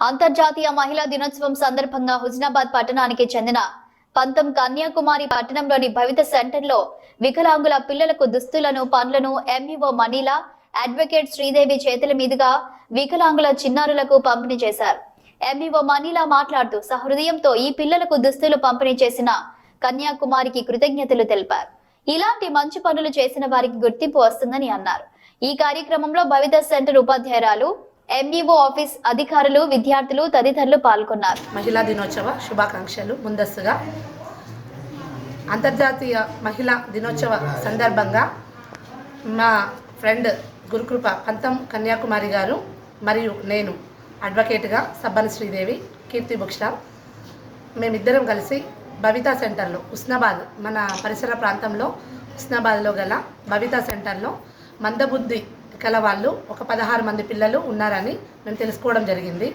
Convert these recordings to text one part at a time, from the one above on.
అంతర్జాతీయ మహిళా దినోత్సవం సందర్భంగా హుజనాబాద్ పట్టణానికి చెందిన పంతం కన్యాకుమారి పట్టణంలోని భవిత సెంటర్లో వికలాంగుల పిల్లలకు దుస్తులను పనులను ఎంఈఓ మనీలా అడ్వకేట్ శ్రీదేవి చేతుల మీదుగా వికలాంగుల చిన్నారులకు పంపిణీ చేశారు. ఎంఈఓ మనీలా మాట్లాడుతూ సహృదయంతో ఈ పిల్లలకు దుస్తులు పంపిణీ చేసిన కన్యాకుమారికి కృతజ్ఞతలు తెలిపారు. ఇలాంటి మంచి పనులు చేసిన వారికి గుర్తింపు వస్తుందని అన్నారు. ఈ కార్యక్రమంలో భవిత సెంటర్ ఉపాధ్యాయురాలు ఎంఈఓ ఆఫీస్ అధికారులు విద్యార్థులు తదితరులు పాల్గొన్నారు. మహిళా దినోత్సవ శుభాకాంక్షలు ముందస్తుగా. అంతర్జాతీయ మహిళా దినోత్సవ సందర్భంగా మా ఫ్రెండ్ గురుకృప పంతం కన్యాకుమారి గారు మరియు నేను అడ్వకేట్గా సబ్బన శ్రీదేవి కీర్తి బుక్ స్టాల్ మేమిద్దరం కలిసి బవితా సెంటర్లో ఉస్నాబాద్ మన పరిసర ప్రాంతంలో ఉస్నాబాద్లో గల బవితా సెంటర్లో మందబుద్ధి కల వాళ్ళు ఒక పదహారు మంది పిల్లలు ఉన్నారని మేము తెలుసుకోవడం జరిగింది.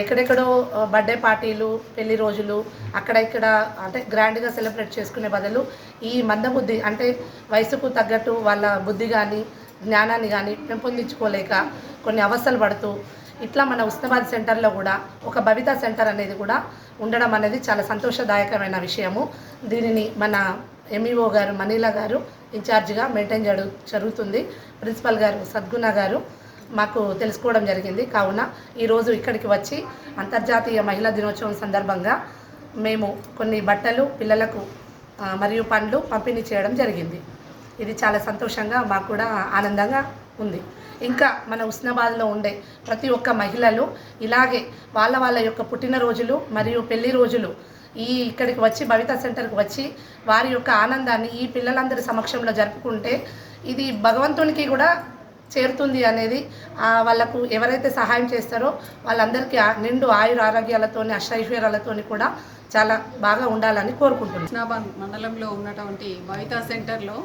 ఎక్కడెక్కడో బర్త్డే పార్టీలు పెళ్ళి రోజులు అక్కడ ఇక్కడ అంటే గ్రాండ్గా సెలబ్రేట్ చేసుకునే బదులు ఈ మందబుద్ధి అంటే వయసుకు తగ్గట్టు వాళ్ళ బుద్ధి కానీ జ్ఞానాన్ని కానీ పెంపొందించుకోలేక కొన్ని అవస్థలు పడుతూ ఇట్లా మన ఉస్నాబాద్ సెంటర్లో కూడా ఒక భవితా సెంటర్ అనేది కూడా ఉండడం అనేది చాలా సంతోషదాయకమైన విషయము. దీనిని మన ఎంఈఓ గారు మనీలా గారు ఇన్ఛార్జిగా మెయింటైన్ జరు జరుగుతుంది. ప్రిన్సిపల్ గారు సద్గుణ గారు మాకు తెలుసుకోవడం జరిగింది. కావున ఈరోజు ఇక్కడికి వచ్చి అంతర్జాతీయ మహిళా దినోత్సవం సందర్భంగా మేము కొన్ని బట్టలు పిల్లలకు మరియు పండ్లు పంపిణీ చేయడం జరిగింది. ఇది చాలా సంతోషంగా మాకు కూడా ఆనందంగా ఉంది. ఇంకా మన ఉస్నాబాద్లో ఉండే ప్రతి ఒక్క మహిళలు ఇలాగే వాళ్ళ వాళ్ళ యొక్క పుట్టినరోజులు మరియు పెళ్ళి రోజులు ఈ ఇక్కడికి వచ్చి భవిత సెంటర్కి వచ్చి వారి యొక్క ఆనందాన్ని ఈ పిల్లలందరి సమక్షంలో జరుపుకుంటే ఇది భగవంతునికి కూడా చేరుతుంది అనేది వాళ్ళకు ఎవరైతే సహాయం చేస్తారో వాళ్ళందరికీ నిండు ఆయుర ఆరోగ్యాలతోని అష్టైశ్వర్యాలతోని కూడా చాలా బాగా ఉండాలని కోరుకుంటున్నాను. హుస్నాబాద్ మండలంలో ఉన్నటువంటి భవితా సెంటర్లో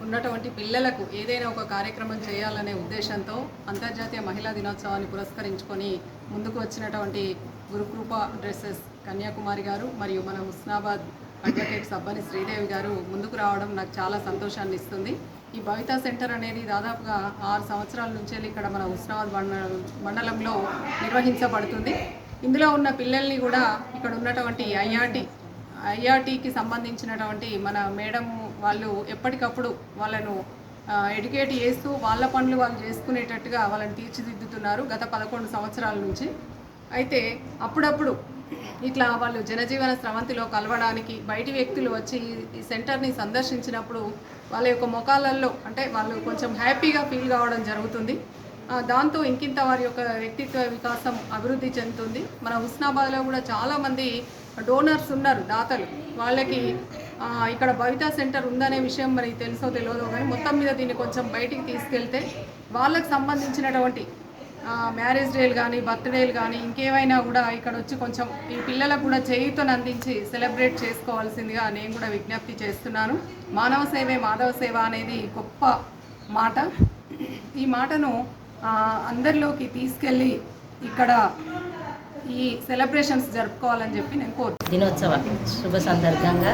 ఉన్నటువంటి పిల్లలకు ఏదైనా ఒక కార్యక్రమం చేయాలనే ఉద్దేశంతో అంతర్జాతీయ మహిళా దినోత్సవాన్ని పురస్కరించుకొని ముందుకు వచ్చినటువంటి గురుకృప డ్రెస్సెస్ కన్యాకుమారి గారు మరియు మన హుస్నాబాద్ అడ్వకేట్ సబ్బని శ్రీదేవి గారు ముందుకు రావడం నాకు చాలా సంతోషాన్ని ఇస్తుంది. ఈ భవిత సెంటర్ అనేది దాదాపుగా ఆరు సంవత్సరాల నుంచే ఇక్కడ మన హుస్నాబాద్ మండల- మండలంలో నిర్వహించబడుతుంది. ఇందులో ఉన్న పిల్లల్ని కూడా ఇక్కడ ఉన్నటువంటి ఐఆర్టీ ఐఆర్టీకి సంబంధించినటువంటి మన మేడం వాళ్ళు ఎప్పటికప్పుడు వాళ్ళను ఎడ్యుకేట్ చేస్తూ వాళ్ళ పనులు వాళ్ళు చేసుకునేటట్టుగా వాళ్ళని తీర్చిదిద్దుతున్నారు గత పదకొండు సంవత్సరాల నుంచి. అయితే అప్పుడప్పుడు ఇట్లా వాళ్ళు జనజీవన స్రవంతిలో కలవడానికి బయటి వ్యక్తులు వచ్చి ఈ సెంటర్ని సందర్శించినప్పుడు వాళ్ళ యొక్క ముఖాలలో అంటే వాళ్ళు కొంచెం హ్యాపీగా ఫీల్ కావడం జరుగుతుంది. దాంతో ఇంకింత వారి యొక్క వ్యక్తిత్వ వికాసం అభివృద్ధి చెందుతుంది. మన హుస్నాబాద్లో కూడా చాలామంది డోనర్స్ ఉన్నారు దాతలు. వాళ్ళకి ఇక్కడ భవితా సెంటర్ ఉందనే విషయం మరి తెలుసో తెలియదో కానీ మొత్తం మీద దీన్ని కొంచెం బయటికి తీసుకెళ్తే వాళ్ళకి సంబంధించినటువంటి మ్యారేజ్ డేలు కానీ బర్త్డేలు కానీ ఇంకేమైనా కూడా ఇక్కడ వచ్చి కొంచెం ఈ పిల్లలకు కూడా చేయుతను అందించి సెలబ్రేట్ చేసుకోవాల్సిందిగా నేను కూడా విజ్ఞప్తి చేస్తున్నాను. మానవ సేవే మాధవ సేవ అనేది గొప్ప మాట. ఈ మాటను అందరిలోకి తీసుకెళ్ళి ఇక్కడ ఈ సెలబ్రేషన్స్ జరుపుకోవాలని చెప్పి నేను కోరు దినోత్సవ శుభ సందర్భంగా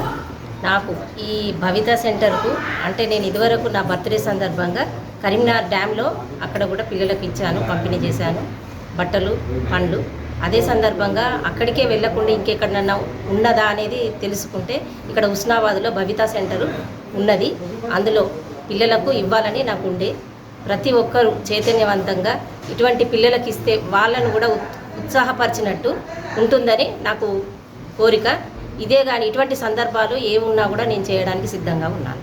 నాకు ఈ భవిత సెంటర్కు అంటే నేను ఇదివరకు నా బర్త్డే సందర్భంగా కరీంనగర్ డ్యాంలో అక్కడ కూడా పిల్లలకు ఇచ్చాను పంపిణీ చేశాను. బట్టలు పండ్లు. అదే సందర్భంగా అక్కడికే వెళ్ళకుండా ఇంకెక్కడన్నా ఉన్నదా అనేది తెలుసుకుంటే ఇక్కడ ఉస్నాబాద్లో భవిత సెంటరు ఉన్నది. అందులో పిల్లలకు ఇవ్వాలని నాకు ఉండే ప్రతి ఒక్కరూ చైతన్యవంతంగా ఇటువంటి పిల్లలకు ఇస్తే వాళ్ళను కూడా ఉత్- ఉత్సాహపరిచినట్టు ఉంటుందని నాకు కోరిక. ఇదే కానీ ఇటువంటి సందర్భాలు ఏమున్నా కూడా నేను చేయడానికి సిద్ధంగా ఉన్నాను.